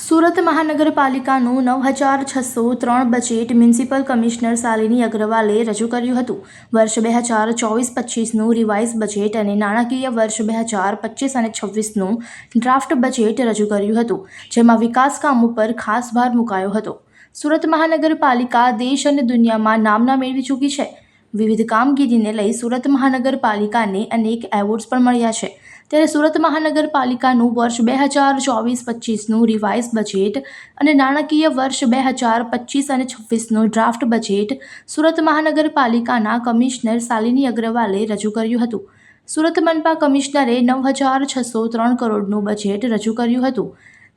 સુરત મહાનગરપાલિકાનું નવ હજાર છસો ત્રણ બજેટ મ્યુનિસિપલ કમિશનર શાલિની અગ્રવાલે રજૂ કર્યું હતું. વર્ષ બે હજાર ચોવીસ પચીસનું રિવાઇઝ બજેટ અને નાણાકીય વર્ષ બે હજાર પચીસ અને છવ્વીસનું ડ્રાફ્ટ બજેટ રજૂ કર્યું હતું, જેમાં વિકાસ કામો પર ખાસ ભાર મુકાયો હતો. સુરત મહાનગરપાલિકા દેશ અને દુનિયામાં નામના મેળવી ચૂકી છે. વિવિધ કામગીરીને લઈ સુરત મહાનગરપાલિકાને અનેક એવોર્ડ્સ પણ મળ્યા છે. ત્યારે સુરત મહાનગરપાલિકાનું વર્ષ બે હજાર ચોવીસ પચીસનું રિવાઇઝ બજેટ અને નાણાકીય વર્ષ બે હજાર પચીસ અને છવ્વીસનું ડ્રાફ્ટ બજેટ સુરત મહાનગરપાલિકાના કમિશનર શાલિની અગ્રવાલે રજૂ કર્યું હતું. સુરત મનપા કમિશનરે નવ હજાર છસો ત્રણ કરોડનું બજેટ રજૂ કર્યું હતું,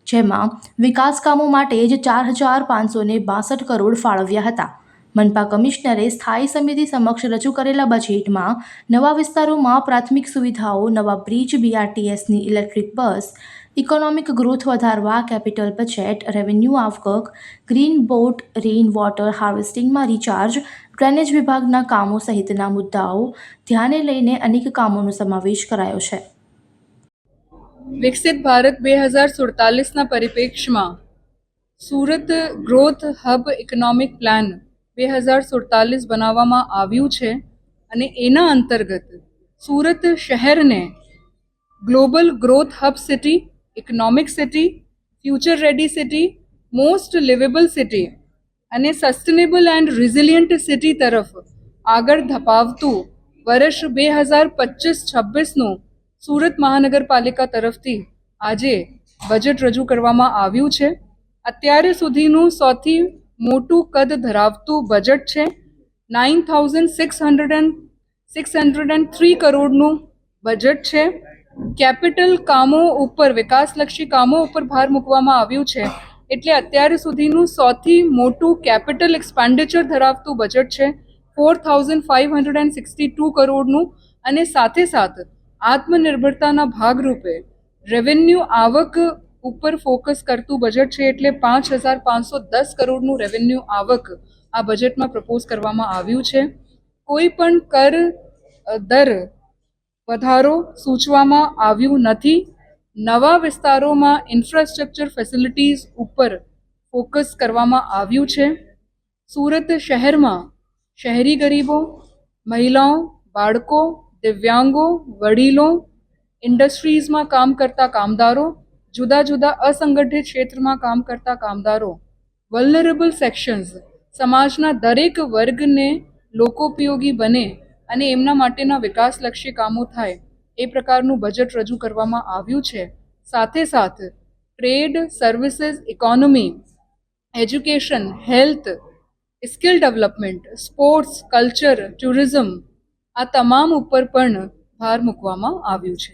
જેમાં વિકાસ કામો માટે જ ચાર હજાર પાંચસો બાસઠ કરોડ ફાળવ્યા હતા. મનપા કમિશનરે સ્થાયી સમિતિ સમક્ષ રજૂ કરેલા બજેટમાં નવા વિસ્તારોમાં પ્રાથમિક સુવિધાઓ, નવા બ્રિજ બીઆરટીએસની ઇલેક્ટ્રિક બસ ઇકોનોમિક ગ્રોથ વધારવા કેપિટલ બજેટ રેવન્યુ આવક ગ્રીન બોટ રેઇન વોટર હાર્વેસ્ટિંગમાં રિચાર્જ ડ્રેનેજ વિભાગના કામો સહિતના મુદ્દાઓ ધ્યાને લઈને અનેક કામોનો સમાવેશ કરાયો છે. વિકસિત ભારત બે હજાર સુડતાલીસના પરિપ્રેક્ષમાં Surat growth hub economic plan બે હજાર સુડતાલીસ બનાવવામાં આવ્યું છે અને એના અંતર્ગત સુરત શહેરને global growth hub city, economic city, future ready city, most livable city અને સસ્ટેનેબલ એન્ડ રિઝિલિયન્ટ સિટી તરફ આગળ ધપાવતું વર્ષ બે હજાર પચીસ છવ્વીસનું સુરત મહાનગરપાલિકા તરફથી આજે બજેટ રજૂ કરવામાં આવ્યું છે. અત્યારે સુધીનું સૌથી મોટું કદ ધરાવતું બજેટ છે. Nine thousand six hundred and six hundred and three કરોડનું બજેટ છે. કેપિટલ કામો ઉપર, વિકાસલક્ષી કામો ઉપર ભાર મૂકવામાં આવ્યું છે. એટલે અત્યાર સુધીનું સૌથી મોટું કેપિટલ એક્સપેન્ડિચર ધરાવતું બજેટ છે. Four thousand five hundred and sixty two કરોડનું અને સાથે સાથ આત્મનિર્ભરતાના ભાગરૂપે રેવન્યુ આવક ઉપર ફોકસ કરતું બજેટ છે એટલે પાંચ હજાર પાંચસો દસ કરોડનું રેવન્યુ આવક આ બજેટમાં પ્રપોઝ કરવામાં આવ્યું છે. કોઈ પણ કર દર વધારો સૂચવામાં આવ્યું નથી. નવા વિસ્તારોમાં ઇન્ફ્રાસ્ટ્રક્ચર ફેસિલિટીઝ ઉપર ફોકસ કરવામાં આવ્યું છે. સુરત શહેરમાં શહેરી ગરીબો, મહિલાઓ, બાળકો, દિવ્યાંગો, વડીલો ઇન્ડસ્ટ્રીઝમાં કામ કરતા કામદારો જુદા જુદા અસંગઠિત ક્ષેત્રમાં કામ કરતા કામદારો વલ્નરેબલ સેક્શન્સ સમાજના દરેક વર્ગને લોકોપયોગી બને અને એમના માટેના વિકાસલક્ષી કામો થાય, એ પ્રકારનું બજેટ રજૂ કરવામાં આવ્યું છે. સાથે સાથ trade services economy education health skill development sports culture tourism આ તમામ ઉપર પણ ભાર મૂકવામાં આવ્યું છે.